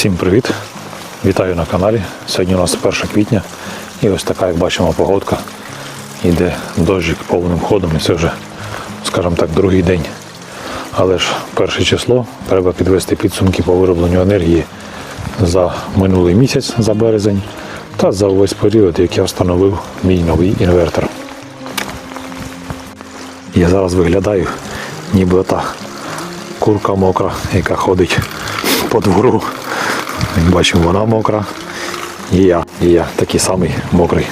Всім привіт! Вітаю на каналі. Сьогодні у нас 1 квітня і ось така, як бачимо, погодка. Йде дощик повним ходом і це вже, скажімо так, другий день. Але ж перше число треба підвести підсумки по виробленню енергії за минулий місяць, за березень, та за увесь період, як я встановив мій новий інвертор. Я зараз виглядаю, ніби та курка мокра, яка ходить по двору. Бачимо, вона мокра. І я, і я такий самий мокрий.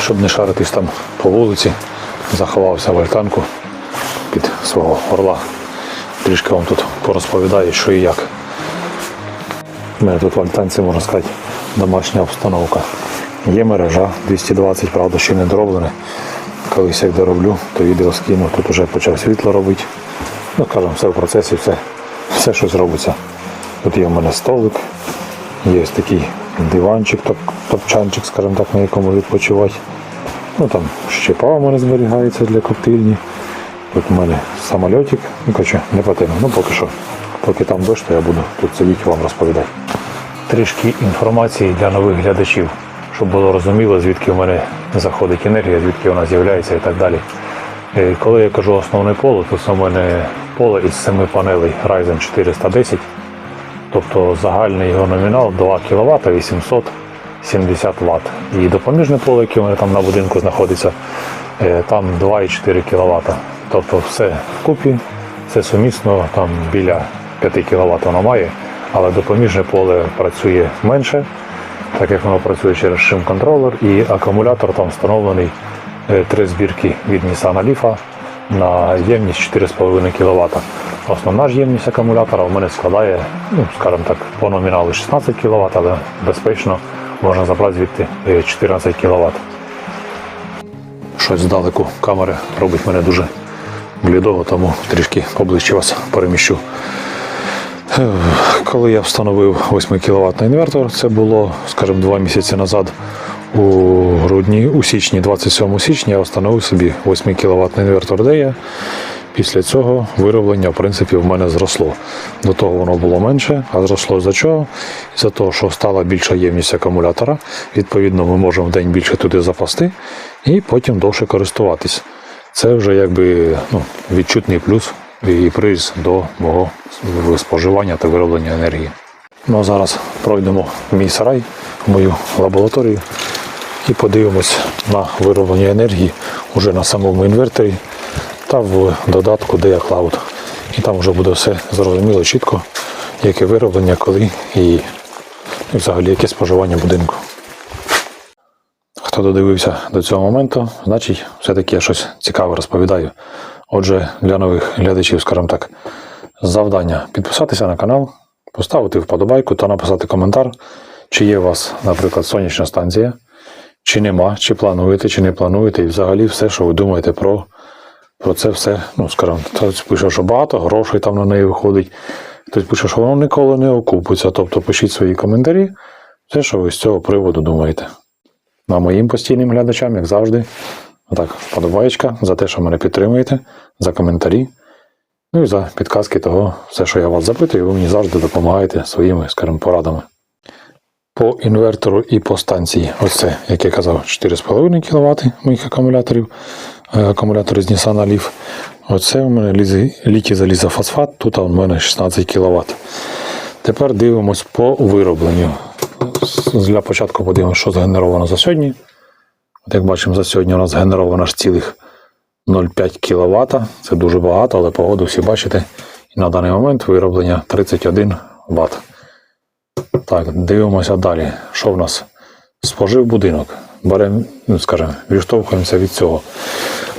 Щоб не шаритись там по вулиці, заховався в альтанку під свого орла. Трішки вам тут порозповідаю, що і як. У мене тут в альтанці, можна сказати, домашня обстановка. Є мережа 220, правда, ще не дороблене. Колись як дороблю, то відео скину. Тут вже почав світло робити. Ну, скажімо, все в процесі, все, все щось робиться. Тут є в мене столик, є ось такий диванчик, топ, топчанчик, скажімо так, на якому відпочивати. Ну там щепа у мене зберігається для коптильні. Тут у мене самольотик. Ну, коротше, не потрібно. Ну поки що. Поки там дощ, то я буду тут сидіти і вам розповідати. Трішки інформації для нових глядачів, щоб було розуміло, звідки в мене заходить енергія, звідки вона з'являється і так далі. Е, Коли я кажу основне поле, то це у мене поле із 7 панелей Ryzen 410. Тобто загальний його номінал 2 кВт 870 Вт. І допоміжне поле, яке у мене там на будинку знаходиться, е, там 2,4 кВт. Тобто все вкупі, все сумісно, там біля 5 кВт воно має, але допоміжне поле працює менше, так як воно працює через шим контролер і акумулятор там встановлений е, три збірки від Nissan Leaf на ємність 4,5 кВт. Основна ж ємність акумулятора у мене складає, ну, скажімо так, по номіналу 16 кВт, але безпечно можна забрати звідти е, 14 кВт. Щось здалеку камери робить мене дуже блідого, тому трішки поближче вас переміщу. Е, Коли я встановив 8 кВт інвертор, це було, скажімо, два місяці назад. У грудні, у січні, 27 січня, я встановив собі 8 кВт інвертор Дея. Після цього вироблення, в принципі, в мене зросло. До того воно було менше, а зросло за чого? За того, що стала більша ємність акумулятора. Відповідно, ми можемо в день більше туди запасти і потім довше користуватись. Це вже якби ну, відчутний плюс і приз до мого споживання та вироблення енергії. Ну а зараз пройдемо в мій сарай, в мою лабораторію і подивимось на вироблення енергії уже на самому інверторі та в додатку Dia Cloud. І там вже буде все зрозуміло чітко, яке вироблення, коли і, і взагалі яке споживання будинку. Хто додивився до цього моменту, значить, все-таки я щось цікаве розповідаю. Отже, для нових глядачів, скажімо так, завдання підписатися на канал, поставити вподобайку та написати коментар, чи є у вас, наприклад, сонячна станція, чи нема, чи плануєте, чи не плануєте, і взагалі все, що ви думаєте про, про це все. Ну, скажімо, хтось пише, що багато грошей там на неї виходить, хтось пише, що воно ніколи не окупиться. Тобто пишіть свої коментарі, все, що ви з цього приводу думаєте. Ну, а моїм постійним глядачам, як завжди, отак, вподобаєчка за те, що мене підтримуєте, за коментарі. Ну і за підказки того, все, що я вас запитую, ви мені завжди допомагаєте своїми, скажімо, порадами. По інвертору і по станції, ось це, як я казав, 4,5 кВт моїх акумуляторів, е, акумулятори з Nissan Leaf. Оце у мене лізі- літій залізофосфат, тут у мене 16 кВт. Тепер дивимось по виробленню. Для початку подивимося, що згенеровано за сьогодні. От як бачимо, за сьогодні у нас генеровано аж цілих 0,5 кВт. Це дуже багато, але погоду всі бачите. І на даний момент вироблення 31 Вт. Так, дивимося далі. Що в нас? Спожив будинок. Беремо, ну, скажімо, відштовхуємося від цього.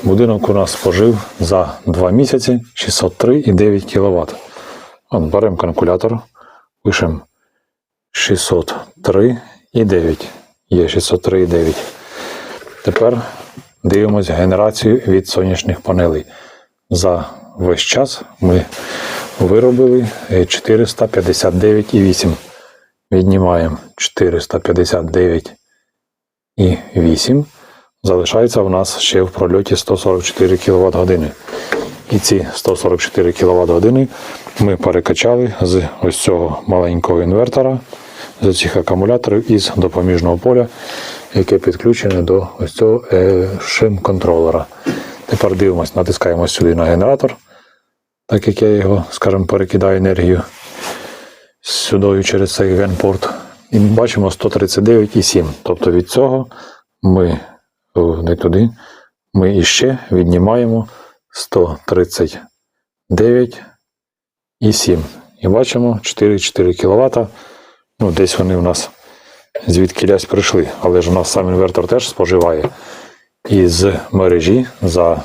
Будинок у нас спожив за 2 місяці 603,9 кВт. Беремо калькулятор, пишемо 603,9. Є 603,9. Тепер дивимося генерацію від сонячних панелей. За весь час ми виробили е, 459,8. Віднімаємо 459,8. Залишається у нас ще в прольоті 144 кВт години. І ці 144 кВт години ми перекачали з ось цього маленького інвертора, з цих акумуляторів із допоміжного поля, яке підключене до ось цього е, шим-контролера. Тепер дивимось, натискаємо сюди на генератор, так як я його, скажімо, перекидаю енергію сюди через цей генпорт. І ми бачимо 139,7. Тобто від цього ми не туди, ми іще віднімаємо 139,7. І бачимо 4,4 кВт. Ну, десь вони у нас звідки лясь прийшли, але ж у нас сам інвертор теж споживає. І з мережі за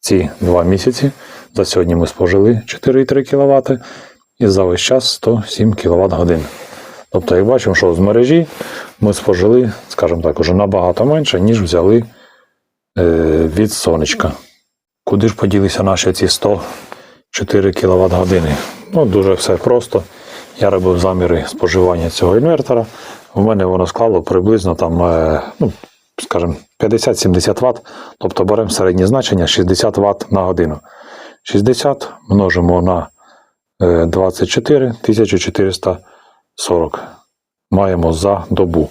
ці два місяці, за сьогодні ми спожили 4,3 кВт і за весь час 107 кВт годин. Тобто, як бачимо, що з мережі ми спожили, скажімо так, уже набагато менше, ніж взяли е, від сонечка. Куди ж поділися наші ці 104 кВт години? Ну, дуже все просто. Я робив заміри споживання цього інвертора. У мене воно склало приблизно там, е, ну, скажімо, 50-70 Вт. Тобто беремо середнє значення 60 Вт на годину. 60 множимо на 24 1440 маємо за добу.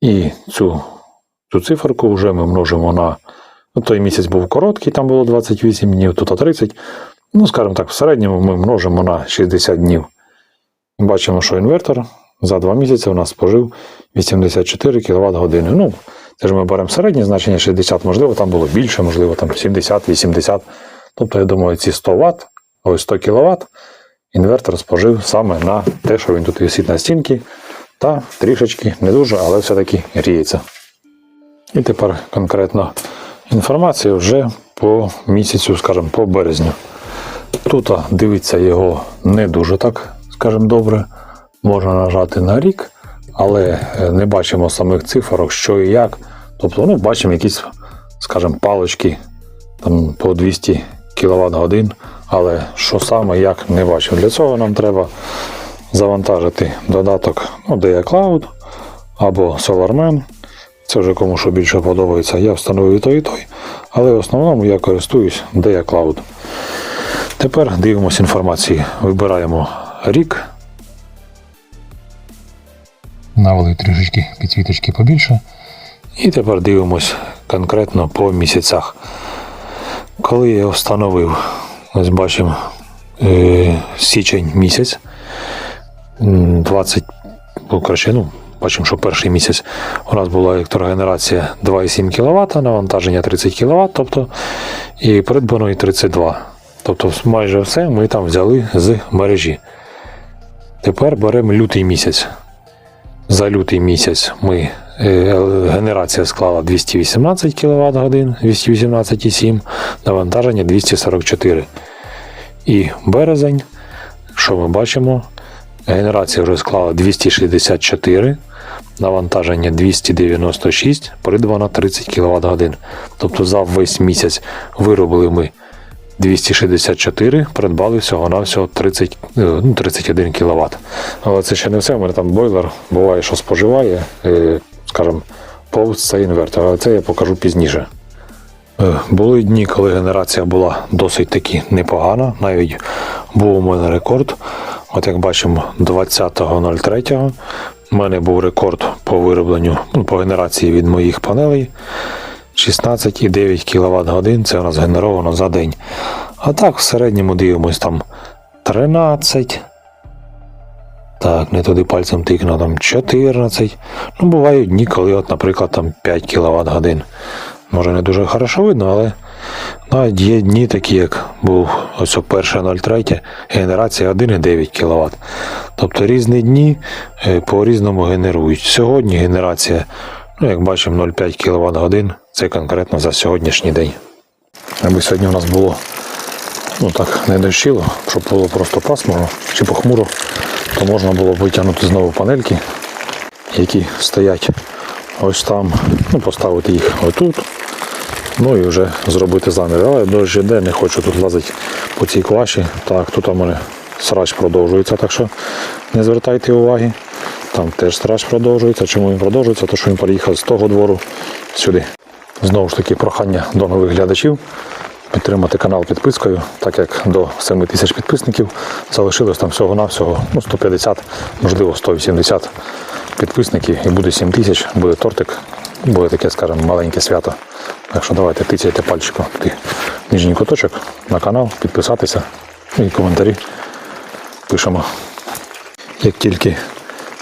І цю, цю циферку вже ми множимо на. Ну, той місяць був короткий, там було 28 днів, тут 30. Ну, скажімо так, в середньому ми множимо на 60 днів. Бачимо, що інвертор за 2 місяці у нас спожив 84 кВт години. Ну, це ж ми беремо середнє значення 60, можливо, там було більше, можливо, там 70, 80. Тобто, я думаю, ці 100 Вт, ось 100 кВт інвертор спожив саме на те, що він тут висить на стінці, та трішечки не дуже, але все-таки гріється. І тепер конкретно інформація вже по місяцю, скажімо, по березню. Тут дивиться його не дуже так, скажімо, добре. Можна нажати на рік, але е, не бачимо самих цифрок, що і як. Тобто, ну, бачимо якісь, скажімо, палочки там, по 200 кВт годин, але що саме, як не бачимо. Для цього нам треба завантажити додаток ну, DIA Cloud або SolarMan. Це вже кому що більше подобається. Я встановив і той, і той. Але в основному я користуюсь DIA Cloud. Тепер дивимося інформацію. Вибираємо рік. Навели трішечки підсвіточки побільше. І тепер дивимось конкретно по місяцях. Коли я встановив, ось бачимо е, січень місяць. 20, ну, коротше, ну, бачимо, що перший місяць у нас була електрогенерація 2,7 кВт, навантаження 30 кВт, тобто, і придбано і 32. Тобто майже все ми там взяли з мережі. Тепер беремо лютий місяць. За лютий місяць ми генерація склала 218 кВт годин, 218,7, навантаження 244. І березень, що ми бачимо, генерація вже склала 264, навантаження 296, придбано 30 кВт годин. Тобто за весь місяць виробили ми 264, придбали всього-навсього 30, е, ну, 31 кВт. Але це ще не все. У мене там бойлер буває, що споживає, е, скажімо, повз цей інвертор, але це я покажу пізніше. Е, Були дні, коли генерація була досить таки непогана. Навіть був у мене рекорд. От як бачимо, 20.03 у мене був рекорд по виробленню, ну, по генерації від моїх панелей. 16,9 кВт годин це у нас генеровано за день. А так в середньому дивимось там 13. Так, не туди пальцем тикну, там 14. Ну, бувають дні, коли, от, наприклад, там 5 кВт годин. Може не дуже хорошо видно, але навіть є дні такі, як був ось о 1.03, генерація 1,9 кВт. Тобто різні дні е, по-різному генерують. Сьогодні генерація, ну, як бачимо, 0,5 кВт годин. Це конкретно за сьогоднішній день. Аби сьогодні у нас було ну так, не дощило, щоб було просто пасмурно чи похмуро, то можна було витягнути знову панельки, які стоять ось там, ну, поставити їх отут. Ну і вже зробити замір. Але дощ іде, не хочу тут лазити по цій клаші. Так, тут у мене срач продовжується, так що не звертайте уваги. Там теж срач продовжується. Чому він продовжується? Тому що він переїхав з того двору сюди. Знову ж таки, прохання до нових глядачів. Підтримати канал підпискою, так як до 7 тисяч підписників залишилось там всього-навсього ну, 150, можливо 180 підписників і буде 7 тисяч, буде тортик, буде таке, скажімо, маленьке свято. Так що давайте тицяйте пальчиком туди нижній куточок на канал, підписатися і коментарі пишемо. Як тільки,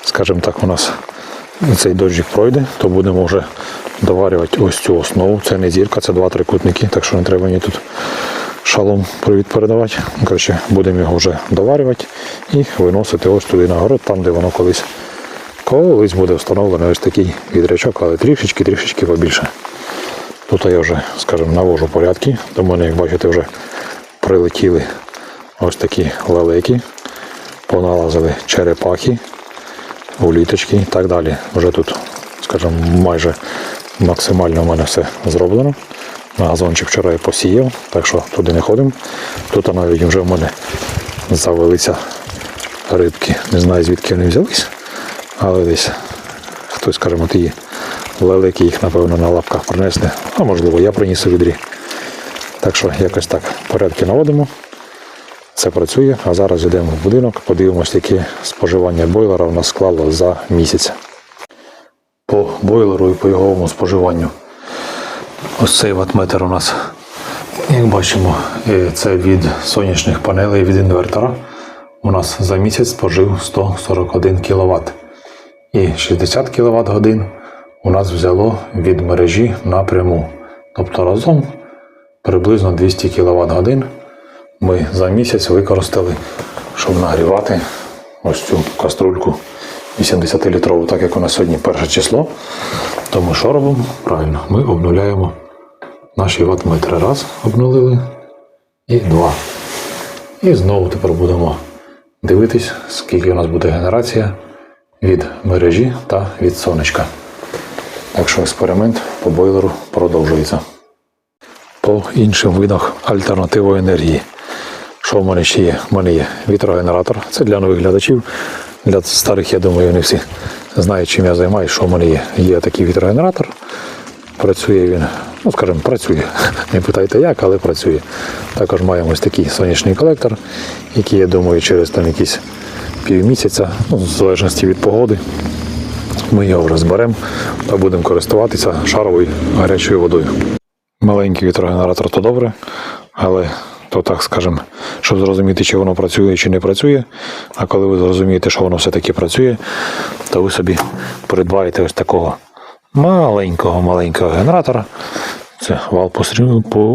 скажімо так, у нас цей дощик пройде, то будемо вже доварювати ось цю основу. Це не зірка, це два трикутники, так що не треба мені тут шалом привіт передавати. Коротше, будемо його вже доварювати і виносити ось туди на город, там, де воно колись. Колись буде встановлений ось такий відрячок, але трішечки-трішечки побільше. Тут я вже, скажімо, навожу порядки. До мене, як бачите, вже прилетіли ось такі лелеки, поналазили черепахи, уліточки і так далі. Вже тут, скажімо, майже максимально в мене все зроблено. На газончик вчора я посіяв, так що туди не ходимо. Тут навіть вже в мене завелися рибки. Не знаю звідки вони взялись, але десь хтось, скажімо, ті лелеки їх, напевно, на лапках принесли, а можливо, я приніс у відрі. Так що якось так порядки наводимо. Це працює, а зараз йдемо в будинок, подивимось, яке споживання бойлера в нас склало за місяць. По бойлеру і по його споживанню. Ось цей ватметр у нас, як бачимо, це від сонячних панелей від інвертора. У нас за місяць спожив 141 кВт. І 60 кВт годин у нас взяло від мережі напряму. Тобто разом приблизно 200 кВт годин ми за місяць використали, щоб нагрівати ось цю каструльку 80-літрову, так як у нас сьогодні перше число. То ми що робимо? Правильно, ми обнуляємо наші ватметри. Раз, обнулили і два. І знову тепер будемо дивитись, скільки у нас буде генерація від мережі та від сонечка. Так що експеримент по бойлеру продовжується. По іншим видах альтернативної енергії. Що в мене ще є? У мене є вітрогенератор. Це для нових глядачів. Для старих, я думаю, вони всі знають, чим я займаюся, що в мене є. Є такий вітрогенератор. Працює він, ну скажімо, працює. Не питайте як, але працює. Також маємо ось такий сонячний колектор, який, я думаю, через там якісь півмісяця, ну, в залежності від погоди, ми його вже зберемо та будемо користуватися шаровою гарячою водою. Маленький вітрогенератор то добре, але то так скажемо, щоб зрозуміти, чи воно працює, чи не працює. А коли ви зрозумієте, що воно все-таки працює, то ви собі придбаєте ось такого маленького маленького генератора. Це вал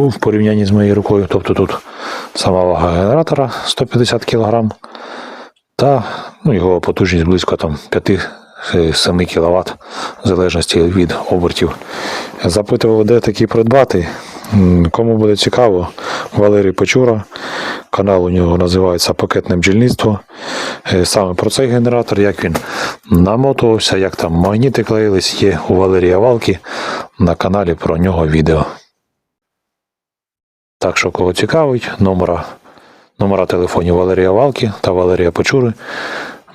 в порівнянні з моєю рукою. Тобто тут сама вага генератора 150 кг та ну, його потужність близько там 5-7 кВт, в залежності від обертів. Запитували, де такі придбати. Кому буде цікаво, Валерій Печура, канал у нього називається Пакетне бджільництво. Е, Саме про цей генератор, як він намотувався, як там магніти клеїлись, є у Валерія Валки на каналі про нього відео. Так що, кого цікавить, номера номера телефонів Валерія Валки та Валерія Почури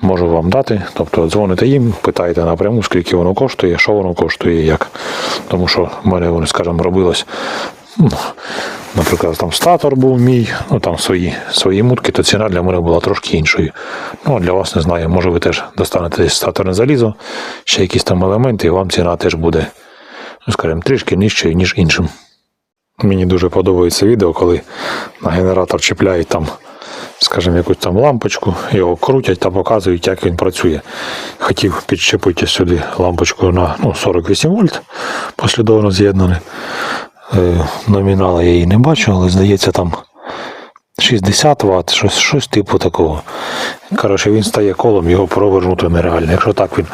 можу вам дати. Тобто дзвоните їм, питайте напряму, скільки воно коштує, що воно коштує і як. Тому що в мене скажімо, робилось. Ну, Наприклад, там статор був мій, ну там свої, свої мутки, то ціна для мене була трошки іншою. Ну, а для вас не знаю, може ви теж достанете статорне залізо, ще якісь там елементи, і вам ціна теж буде, ну, скажімо, трішки нижчою, ніж іншим. Мені дуже подобається відео, коли на генератор чіпляють там, скажімо, якусь там лампочку, його крутять та показують, як він працює. Хотів підчепити сюди лампочку на ну, 48 вольт, послідовно з'єднаний. Е, номінала я її не бачу, але здається там 60 Вт, щось, щось типу такого. Коротше, він стає колом, його провернути нереально. Якщо так він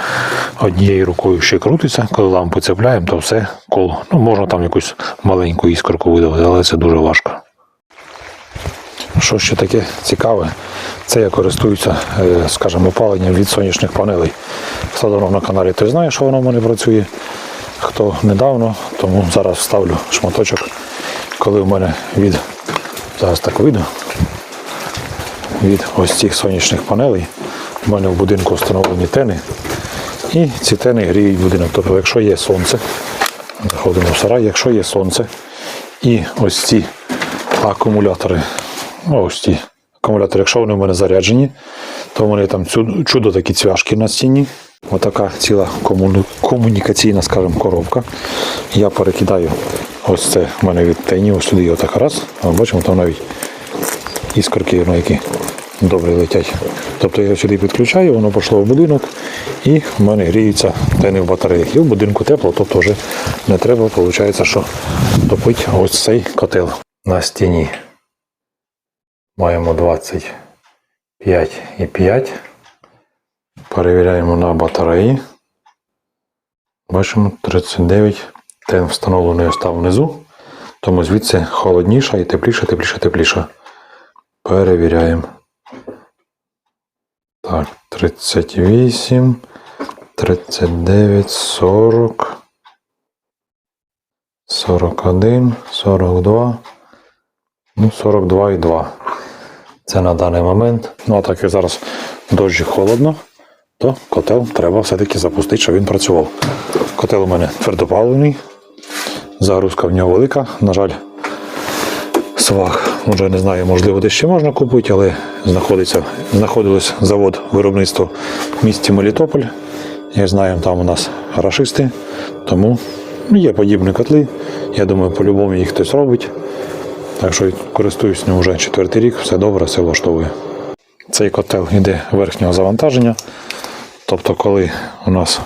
однією рукою ще крутиться, коли лампу цепляємо, то все коло. Ну, можна там якусь маленьку іскорку видавати, але це дуже важко. Що ще таке цікаве, це я користуюся, е, скажімо, опаленням від сонячних панелей. Хто давно на каналі, той знає, що воно в мене працює. Хто недавно, тому зараз вставлю шматочок, коли в мене від зараз так вийду, від ось цих сонячних панелей. У мене в будинку встановлені тени. І ці тени гріють будинок. Тобто, якщо є сонце, заходимо в сарай, якщо є сонце, і ось ці акумулятори. Ось ті акумулятори, якщо вони в мене заряджені, то вони там чудо такі цвяшки на стіні. Отака ціла комуні- комунікаційна, скажімо, коробка. Я перекидаю ось це в мене від тені, ось сюди отак раз. Бачимо, там навіть іскорки, ну, які добре летять. Тобто я його сюди підключаю, воно пішло в будинок і в мене гріються тени в батареях. І в будинку тепло, тобто вже не треба, виходить, що топить ось цей котел на стіні. Маємо 25,5. Перевіряємо на батареї. Бачимо 39. Тен встановлений ось там внизу. Тому звідси холодніше і тепліше, тепліше, тепліше. Перевіряємо. Так, 38, 39, 40, 41, 42, ну 42,2. Це на даний момент. Ну а так як зараз дощі холодно, то котел треба все-таки запустити, щоб він працював. Котел у мене твердопаливний, загрузка в нього велика. На жаль, сваг, вже не знаю, можливо, десь ще можна купити, але знаходиться, знаходилось завод виробництва в місті Мелітополь. Я знаю, там у нас рашисти, тому ну, є подібні котли. Я думаю, по-любому їх хтось робить. Так що користуюсь ним вже четвертий рік, все добре, все влаштовує. Цей котел йде верхнього завантаження. Тобто, коли у нас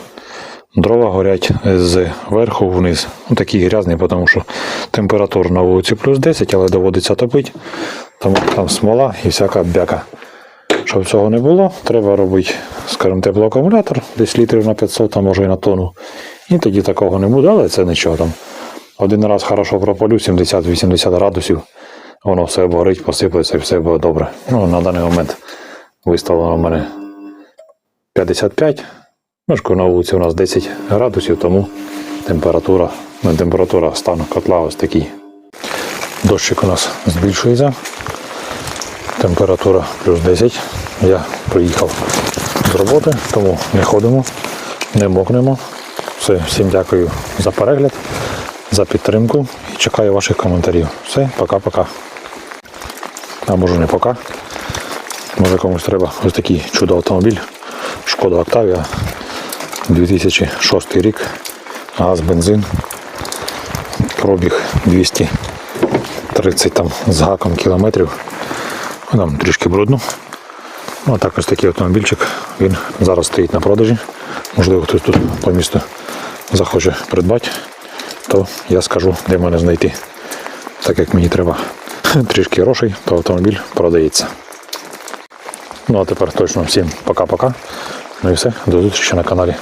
дрова горять з верху вниз, ну такі грязні, тому що температура на вулиці плюс 10, але доводиться топити, тому там смола і всяка бяка. Щоб цього не було, треба робити, скажімо, теплоакумулятор, десь літрів на 500, а може і на тонну. І тоді такого не буде, але це нічого там. Один раз хорошо пропалю, 70-80 градусів, воно все обгорить, посиплеться і все буде добре. Ну, на даний момент виставлено в мене 55. Ну, на вулиці у нас 10 градусів, тому температура, ну, температура стану котла ось такий. Дощик у нас збільшується. Температура плюс 10. Я приїхав з роботи, тому не ходимо, не мокнемо. Все, всім дякую за перегляд, за підтримку і чекаю ваших коментарів. Все, пока-пока. А може не пока. Може комусь треба ось такий чудо автомобіль. Шкода Октавія. 2006 рік. Газ, бензин. Пробіг 230 там з гаком кілометрів. Ну, Там трішки брудно. Ну, а так ось такий автомобільчик. Він зараз стоїть на продажі. Можливо, хтось тут по місту захоче придбати, то я скажу, де мене знайти. Так як мені треба трішки грошей, то автомобіль продається. Ну а тепер точно всім пока-пока. Ну і все, до зустрічі на каналі.